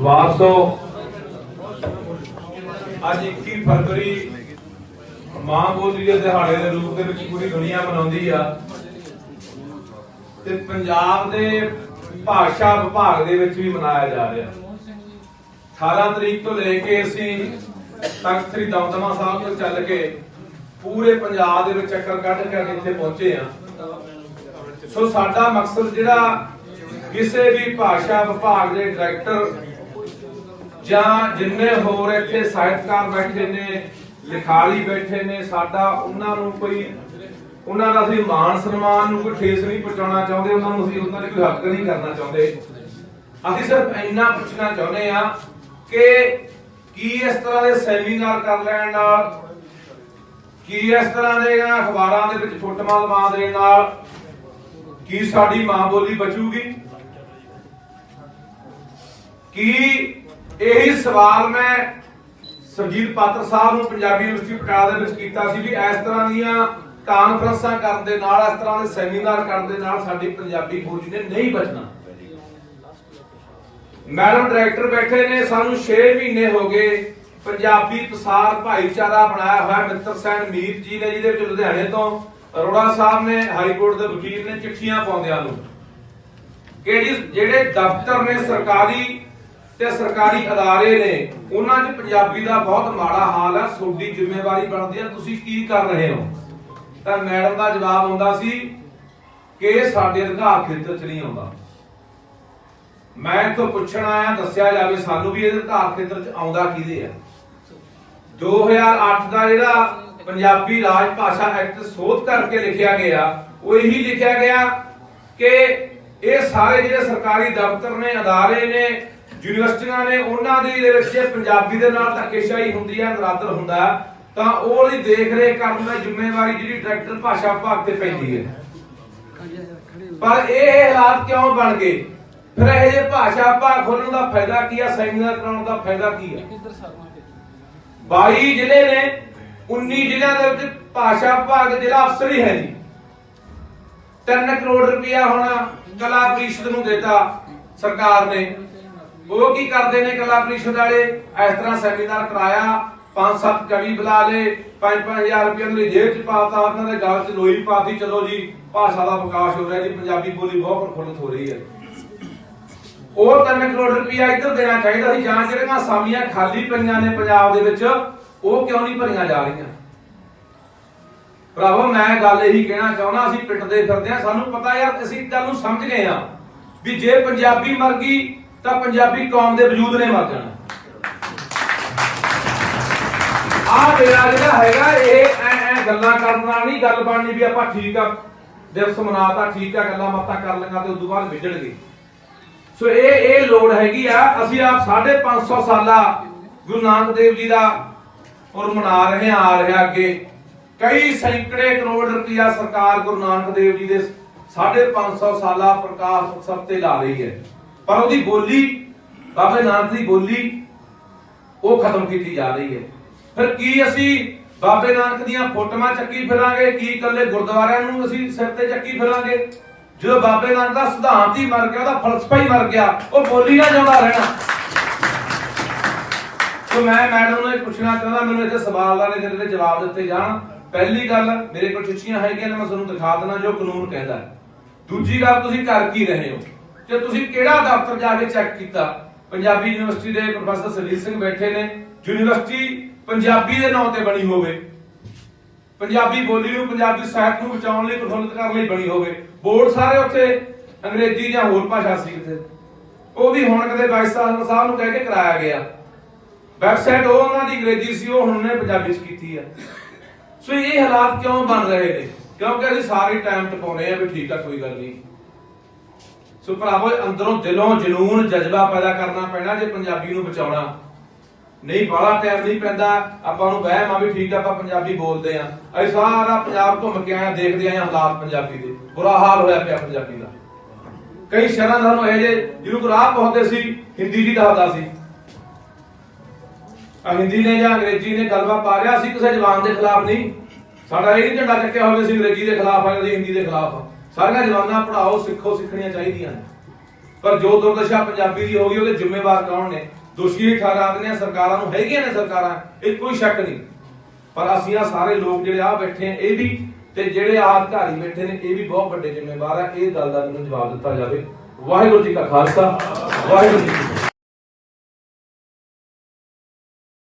ਵਾਸੋ ਅੱਜ 21 ਫਰਵਰੀ ਮਾਂ ਬੋਲੀ ਦੇ ਦਿਹਾੜੇ ਦੇ ਰੂਪ ਦੇ ਵਿੱਚ ਪੂਰੀ ਦੁਨੀਆ ਮਨਾਉਂਦੀ ਆ ਤੇ ਪੰਜਾਬ ਦੇ ਭਾਸ਼ਾ ਵਿਭਾਗ ਦੇ ਵਿੱਚ ਵੀ ਮਨਾਇਆ ਜਾ ਰਿਹਾ। 18 ਤਰੀਕ ਤੋਂ ਲੈ ਕੇ ਅਸੀਂ ਤਖਤ ਸ੍ਰੀ ਦਮਦਮਾ ਸਾਹਿਬ ਤੋਂ ਚੱਲ ਕੇ ਪੂਰੇ ਪੰਜਾਬ ਦੇ ਵਿੱਚ ਚੱਕਰ ਕੱਢ ਕੇ ਇੱਥੇ ਪਹੁੰਚੇ ਆ ਸੋ ਸਾਡਾ ਮਕਸਦ ਜਿਹੜਾ ਕਿਸੇ ਵੀ ਭਾਸ਼ਾ ਵਿਭਾਗ ਦੇ ਡਾਇਰੈਕਟਰ ਜਾਂ ਜਿੰਨੇ ਹੋਰ ਇੱਥੇ ਸਾਹਿਤਕਾਰ ਬੈਠੇ ਨੇ ਲਿਖਾਲੀ ਬੈਠੇ ਨੇ, ਸਾਡਾ ਉਹਨਾਂ ਨੂੰ ਕੋਈ, ਉਹਨਾਂ ਦਾ ਅਸੀਂ ਮਾਣ ਸਨਮਾਨ ਨੂੰ ਕੋਈ ਠੇਸ ਨਹੀਂ ਪਹੁੰਚਾਉਣਾ ਚਾਹੁੰਦੇ, ਉਹਨਾਂ ਨੂੰ ਅਸੀਂ ਉਹਨਾਂ ਦੇ ਕੋਈ ਹੱਕ ਨਹੀਂ ਕਰਨਾ ਚਾਹੁੰਦੇ। ਅਸੀਂ ਸਿਰਫ ਇੰਨਾ ਪੁੱਛਣਾ ਚਾਹੁੰਦੇ ਆ ਕਿ ਕੀ ਇਸ ਤਰ੍ਹਾਂ ਦੇ ਸੈਮੀਨਾਰ ਕਰ ਲੈਣ ਨਾਲ, ਕੀ ਇਸ ਤਰ੍ਹਾਂ ਦੇ ਅਖਬਾਰਾਂ ਦੇ ਵਿੱਚ ਫੋਟੋਆਂ ਲਵਾ ਦੇਣ ਨਾਲ, ਕੀ ਸਾਡੀ ਮਾਂ ਬੋਲੀ ਬਚੂਗੀ? ਕੀ ਇਹੀ ਸਵਾਲ ਮੈਂ ਸਰਜੀਤ ਪਾਤਰ ਸਾਹਿਬ ਨੂੰ ਪੰਜਾਬੀ ਯੂਨੀਵਰਸਿਟੀ ਪਟਿਆਲਾ ਦੇ ਵਿੱਚ ਕੀਤਾ ਸੀ ਵੀ ਇਸ ਤਰ੍ਹਾਂ ਦੀਆਂ ਕਾਨਫਰੰਸਾਂ ਕਰਨ ਦੇ ਨਾਲ, ਇਸ ਤਰ੍ਹਾਂ ਦੇ ਸੈਮੀਨਾਰ ਕਰਨ ਦੇ ਨਾਲ ਸਾਡੀ ਪੰਜਾਬੀ ਬੋਲੀ ਨੇ ਨਹੀਂ ਬਚਣਾ। ਮੈਡਮ, ਡਾਇਰੈਕਟਰ ਬੈਠੇ ਨੇ, ਸਾਨੂੰ 6 ਮਹੀਨੇ ਹੋ ਗਏ, ਪੰਜਾਬੀ ਪ੍ਰਸਾਰ ਭਾਈਚਾਰਾ ਬਣਾਇਆ ਹੋਇਆ ਮਿੱਤਰ ਸੈਨ ਮੀਰ ਜੀ ਨੇ, ਜਿਹਦੇ ਵਿੱਚ ਲੁਧਿਆਣੇ ਤੋਂ ਅਰੋੜਾ ਸਾਹਿਬ ਨੇ, ਹਾਈ ਕੋਰਟ ਦੇ ਵਕੀਲ ਨੇ ਚਿੱਠੀਆਂ ਪਾਉਂਦਿਆਂ ਨੂੰ। ਕਿ ਜਿਹੜੇ ਦਫ਼ਤਰ ਨੇ ਸਰਕਾਰੀ ਤੇ ਸਰਕਾਰੀ ਅਦਾਰੇ ਨੇ, ਉਹਨਾਂ 'ਚ ਪੰਜਾਬੀ ਦਾ ਬਹੁਤ ਮਾੜਾ ਹਾਲ ਹੈ ਤੁਹਾਡੀ ਜ਼ਿੰਮੇਵਾਰੀ ਬਣਦੀ ਹੈ ਤੁਸੀਂ ਕੀ ਕਰ ਰਹੇ ਹੋ? ਤਾਂ ਮੈਡਮ ਦਾ ਜਵਾਬ ਆਉਂਦਾ ਸੀ ਕਿ ਸਾਡੇ ਅਧਿਕਾਰ ਖੇਤਰ 'ਚ ਨਹੀਂ ਆਉਂਦਾ। ਮੈਂ ਇੱਥੋਂ ਪੁੱਛਣ ਆਇਆ ਦੱਸਿਆ ਜਾਵੇ ਸਾਨੂੰ ਵੀ ਇਹਦੇ ਅਧਿਕਾਰ ਖੇਤਰ 'ਚ ਆਉਂਦਾ ਕਿਹਦੇ ਆ। 2008 ਦਾ ਜਿਹੜਾ ਪੰਜਾਬੀ ਰਾਜ ਭਾਸ਼ਾ ਐਕਟ ਸੋਧ ਕਰਕੇ ਲਿਖਿਆ ਗਿਆ, ਉਹ ਇਹੀ ਲਿਖਿਆ ਗਿਆ ਕਿ ਇਹ ਸਾਰੇ ਜਿਹੜੇ ਸਰਕਾਰੀ ਦਫ਼ਤਰ ਨੇ, ਅਦਾਰੇ ਨੇ ਯੂਨੀਵਰਸਿਟੀਆਂ ਨੇ ਉਹਨਾਂ ਦੀ ਦੇ ਵਿੱਚ ਜੇ ਪੰਜਾਬੀ ਦੇ ਨਾਲ ਧੱਕੇਸ਼ਾਹੀ ਹੁੰਦੀ ਹੈ ਨਰਾਦਰ ਹੁੰਦਾ ਤਾਂ ਉਹਦੀ ਦੇਖ ਰੇਖ ਕਰਨ ਦੀ ਜ਼ਿੰਮੇਵਾਰੀ ਜਿਹੜੀ ਡਾਇਰੈਕਟਰ ਭਾਸ਼ਾ ਵਿਭਾਗ ਤੇ ਪੈਂਦੀ ਹੈ। ਪਰ ਇਹ ਹਾਲਾਤ ਕਿਉਂ ਬਣ ਗਏ? ਫਿਰ ਇਹ ਜੇ ਭਾਸ਼ਾ ਵਿਭਾਗ ਖੋਲਣ ਦਾ ਫਾਇਦਾ ਕੀ ਆ? ਸੈਮੀਨਾਰ ਕਰਾਉਣ ਦਾ ਫਾਇਦਾ ਕੀ ਆ? 22 ਜ਼ਿਲ੍ਹੇ ਨੇ 19 ਜ਼ਿਲ੍ਹਿਆਂ ਦੇ ਵਿੱਚ ਭਾਸ਼ਾ ਵਿਭਾਗ ਜ਼ਿਲ੍ਹਾ ਅਫਸਰ ਹੀ ਹੈ ਜੀ। 3 ਕਰੋੜ ਰੁਪਇਆ ਹੁਣ ਕਲਾ ਪ੍ਰੀਸ਼ਦ ਨੂੰ ਦਿੱਤਾ ਸਰਕਾਰ ਨੇ। ਉਹ ਕੀ ਕਰਦੇ ਨੇ ਕਲਾ ਪ੍ਰੀਸ਼ਦ ਵਾਲੇ? ਇਸ ਤਰ੍ਹਾਂ ਸੈਮੀਨਾਰ ਕਰਾਇਆ, ਪੰਜ ਸੱਤ ਕਵੀ ਬੁਲਾ ਲੇ 5-5000 ਰੁਪਏ ਉਹਨਾਂ ਦੀ ਜੇਬ 'ਚ ਪਾਤਾ, ਉਹਨਾਂ ਦੇ ਗਲ 'ਚ ਲੋਈ ਪਾਤੀ, ਚਲੋ ਜੀ, ਭਾਸ਼ਾ ਦਾ ਵਿਕਾਸ ਹੋ ਰਿਹਾ ਜੀ, ਪੰਜਾਬੀ ਬੋਲੀ ਬਹੁਤ ਪ੍ਰਫੁੱਲਤ ਹੋ ਰਹੀ ਹੈ। ਉਹ 3 ਕਰੋੜ ਰੁਪਇਆ ਇੱਧਰ ਦੇਣਾ ਚਾਹੀਦਾ ਸੀ, ਜਾਂ ਜਿਹੜੀਆਂ ਅਸਾਮੀਆਂ ਖਾਲੀ ਪਈਆਂ ਨੇ ਪੰਜਾਬ ਦੇ ਵਿੱਚ, ਉਹ ਕਿਉਂ ਨਹੀਂ ਭਰੀਆਂ ਜਾ ਰਹੀਆਂ? ਭਰਾਵੋ, ਮੈਂ ਗੱਲ ਇਹੀ ਕਹਿਣਾ ਚਾਹੁੰਦਾ, ਅਸੀਂ ਪਿੱਟਦੇ ਫਿਰਦੇ ਆ ਸਾਨੂੰ ਪਤਾ ਯਾਰ, ਅਸੀਂ ਗੱਲ ਨੂੰ ਸਮਝ ਗਏ ਆ ਵੀ ਜੇ ਪੰਜਾਬੀ ਮਰ ਗਈ ਤਾਂ ਪੰਜਾਬੀ ਕੌਮ ਦੇ ਵਜੂਦ ਨੇ ਮਰ ਜਾਣਾ। ਆ ਮੇਰਾ ਜਿਹੜਾ ਹੈਗਾ, ਇਹ ਐ ਐ ਗੱਲਾਂ ਕਰਨ ਨਾਲ ਨਹੀਂ ਗੱਲ ਬਣਨੀ ਵੀ ਆਪਾਂ ਠੀਕ ਆ, ਦਿਵਸ ਮਨਾਤਾ, ਠੀਕ ਆ, ਗੱਲਾਂ ਬਾਤਾਂ ਕਰ ਲਈਆਂ ਤੇ ਉਦੋਂ ਬਾਅਦ ਵਿਜੜ ਸੋ ਇਹ ਇਹ ਲੋੜ ਹੈਗੀ ਆ, ਅਸੀਂ ਆਪ 550 ਸਾਲਾ ਗੁਰੂ ਨਾਨਕ ਦੇਵ ਜੀ ਦਾ ਔਰ ਮਨਾ ਰਹੇ ਆ ਆ ਰਿਹਾ ਅੱਗੇ। ਕਈ ਸੈਂਕੜੇ ਕਰੋੜ ਰੁਪਇਆ ਸਰਕਾਰ ਗੁਰੂ ਨਾਨਕ ਦੇਵ ਜੀ ਦੇ 550 ਸਾਲਾ ਪ੍ਰਕਾਸ਼ ਉਤਸਵ ਤੇ ਲਾ ਰਹੀ ਹੈ। ਪਰ ਉਹਦੀ ਬੋਲੀ, ਬਾਬੇ ਨਾਨਕ ਦੀ ਬੋਲੀ, ਉਹ ਖਤਮ ਕੀਤੀ ਜਾ ਰਹੀ ਹੈ। ਫਿਰ ਕੀ ਅਸੀਂ ਬਾਬੇ ਨਾਨਕ ਦੀਆਂ ਫੋਟੋਆਂ ਚੱਕੀ ਫਿਰਾਂਗੇ? ਕੀ ਇਕੱਲੇ ਗੁਰਦੁਆਰਿਆਂ ਨੂੰ ਅਸੀਂ ਸਿਰ ਤੇ ਚੱਕੀ ਫਿਰਾਂਗੇ? ਜਦੋਂ ਬਾਬੇ ਨਾਨਕ ਦਾ ਸਿਧਾਂਤ ਹੀ ਮਰ ਗਿਆ, ਉਹਦਾ ਫਲਸਫਾ ਹੀ ਮਰ ਗਿਆ, ਉਹ ਬੋਲੀ ਨਾ ਜਾਂਦਾ ਰਹਿਣਾ। ਸੋ ਮੈਂ ਮੈਡਮ ਨੂੰ ਇਹ ਪੁੱਛਣਾ ਚਾਹੁੰਦਾ, ਮੈਨੂੰ ਇੱਥੇ ਸਵਾਲਾਂ ਨੇ ਜਿਹੜੇ ਜਵਾਬ ਦਿੱਤੇ ਜਾਣ। ਪਹਿਲੀ ਗੱਲ, ਮੇਰੇ ਕੋਲ ਚਿੱਠੀਆਂ ਹੈਗੀਆਂ ਨੇ, ਮੈਂ ਤੁਹਾਨੂੰ ਦਿਖਾ ਦੇਣਾ ਜੋ ਕਾਨੂੰਨ ਕਹਿੰਦਾ ਦੂਜੀ ਗੱਲ, ਤੁਸੀਂ ਕਰ ਕੀ ਰਹੇ ਹੋ? ਜੇ ਤੁਸੀਂ ਕਿਹੜਾ ਦਫ਼ਤਰ ਜਾ ਕੇ ਚੈੱਕ ਕੀਤਾ? ਪੰਜਾਬੀ ਯੂਨੀਵਰਸਿਟੀ ਦੇ ਪ੍ਰੋਫੈਸਰ ਸਰਜੀਤ ਸਿੰਘ ਬੈਠੇ ਨੇ। ਯੂਨੀਵਰਸਿਟੀ ਪੰਜਾਬੀ ਦੇ ਨਾਂ ਤੇ ਬਣੀ ਹੋਵੇ। ਪੰਜਾਬੀ ਬੋਲੀ ਨੂੰ, ਪੰਜਾਬੀ ਸਾਹਿਤ ਨੂੰ ਬਚਾਉਣ ਲਈ, ਪ੍ਰਫੁੱਲਿਤ ਕਰਨ ਲਈ ਬਣੀ ਹੋਵੇ। ਬੋਰਡ ਸਾਰੇ ਉੱਥੇ ਅੰਗਰੇਜ਼ੀ ਜਾਂ ਹੋਰ ਭਾਸ਼ਾ ਸੀ ਕਿਤੇ ਉਹ ਵੀ ਹੁਣ ਕਦੇ ਵਾਈਸ ਚਾਂਸਲਰ ਸਾਹਿਬ ਨੂੰ ਕਹਿ ਕੇ ਕਰਾਇਆ ਗਿਆ। ਵੈਬਸਾਈਟ ਉਹ ਉਹਨਾਂ ਦੀ ਅੰਗਰੇਜ਼ੀ ਸੀ, ਉਹ ਹੁਣ ਉਹਨੇ ਪੰਜਾਬੀ ਚ ਕੀਤੀ ਹੈ ਸੋ ਇਹ ਹਾਲਾਤ ਕਿਉਂ ਬਣ ਰਹੇ ਨੇ? ਕਿਉਂਕਿ ਅਸੀਂ ਸਾਰੇ ਟਾਈਮ ਟਪਾਉਨੇ ਆ ਵੀ ਠੀਕ ਆ, ਕੋਈ ਗੱਲ ਨਹੀਂ। ਸੋ ਭਰਾਵੋ ਅੰਦਰੋਂ ਦਿਲੋਂ ਜਨੂਨ ਜਜ਼ਬਾ ਪੈਦਾ ਕਰਨਾ ਪੈਣਾ ਜੇ ਪੰਜਾਬੀ ਨੂੰ ਬਚਾਉਣਾ। ਨਹੀਂ, ਬਾਹਲਾ ਟਾਈਮ ਨਹੀਂ ਪੈਂਦਾ, ਆਪਾਂ ਨੂੰ ਵਹਿਮ ਆ ਵੀ ਠੀਕ ਆ, ਆਪਾਂ ਪੰਜਾਬੀ ਬੋਲਦੇ ਆ। ਅਸੀਂ ਸਾਰਾ ਪੰਜਾਬ ਘੁੰਮ ਕੇ ਆਏ ਦੇਖਦੇ ਆਏ ਹਾਲਾਤ ਪੰਜਾਬੀ ਦੇ। ਬੁਰਾ ਹਾਲ ਹੋਇਆ ਪਿਆ ਪੰਜਾਬੀ ਦਾ। ਕਈ ਸ਼ਹਿਰਾਂ ਦਾ ਸਾਨੂੰ ਇਹ ਜੇ ਜਿਹਨੂੰ ਕੋ ਰਾਹ ਪਹੁੰਚਦੇ ਸੀ, ਹਿੰਦੀ ਦੀ ਦੱਸਦਾ ਸੀ। ਆ ਹਿੰਦੀ ਨੇ ਜਾਂ ਅੰਗਰੇਜ਼ੀ ਨੇ ਗਲਬਾ ਪਾ ਰਿਆ ਸੀ, ਕਿਸੇ ਜਵਾਨ ਦੇ ਖਿਲਾਫ ਨਹੀਂ। ਸਾਡਾ ਇਹ ਝੰਡਾ ਚੱਕਿਆ ਹੋਵੇ ਸੀ, ਅੰਗਰੇਜ਼ੀ ਦੇ ਖਿਲਾਫ ਆ ਜਾਂ ਹਿੰਦੀ ਦੇ ਖਿਲਾਫ ਆ। ਸਾਰੀਆਂ ਜਵਾਨਾਂ ਪੜਾਓ ਸਿੱਖੋ, ਸਿੱਖਣੀਆਂ ਚਾਹੀਦੀਆਂ ਨੇ। ਪਰ ਜੋ ਦੁਰਦਸ਼ਾ ਪੰਜਾਬੀ ਦੀ ਹੋ ਗਈ, ਉਹਦੇ ਜ਼ਿੰਮੇਵਾਰ ਕੌਣ ਨੇ? ਦੋਸ਼ੀ ਹੀ ਠਹਿਰਾਉਂਦੇ ਨੇ ਸਰਕਾਰਾਂ ਨੂੰ ਹੈਗੀਆਂ ਨੇ ਸਰਕਾਰਾਂ, ਇਹ ਕੋਈ ਸ਼ੱਕ ਨਹੀਂ। ਪਰ ਅਸੀਂ ਆ ਸਾਰੇ ਲੋਕ ਜਿਹੜੇ ਆ ਬੈਠੇ ਆ, ਇਹ ਵੀ ਤੇ ਜਿਹੜੇ ਆ ਅਧਿਕਾਰੀ ਬੈਠੇ ਨੇ, ਇਹ ਵੀ ਬਹੁਤ ਵੱਡੇ ਜ਼ਿੰਮੇਵਾਰ ਆ। ਇਹ ਗੱਲ ਦਾ ਮੈਨੂੰ ਜਵਾਬ ਦਿੱਤਾ ਜਾਵੇ। ਵਾਹਿਗੁਰੂ ਜੀ ਕਾ ਖਾਲਸਾ, ਵਾਹਿਗੁਰੂ ਜੀ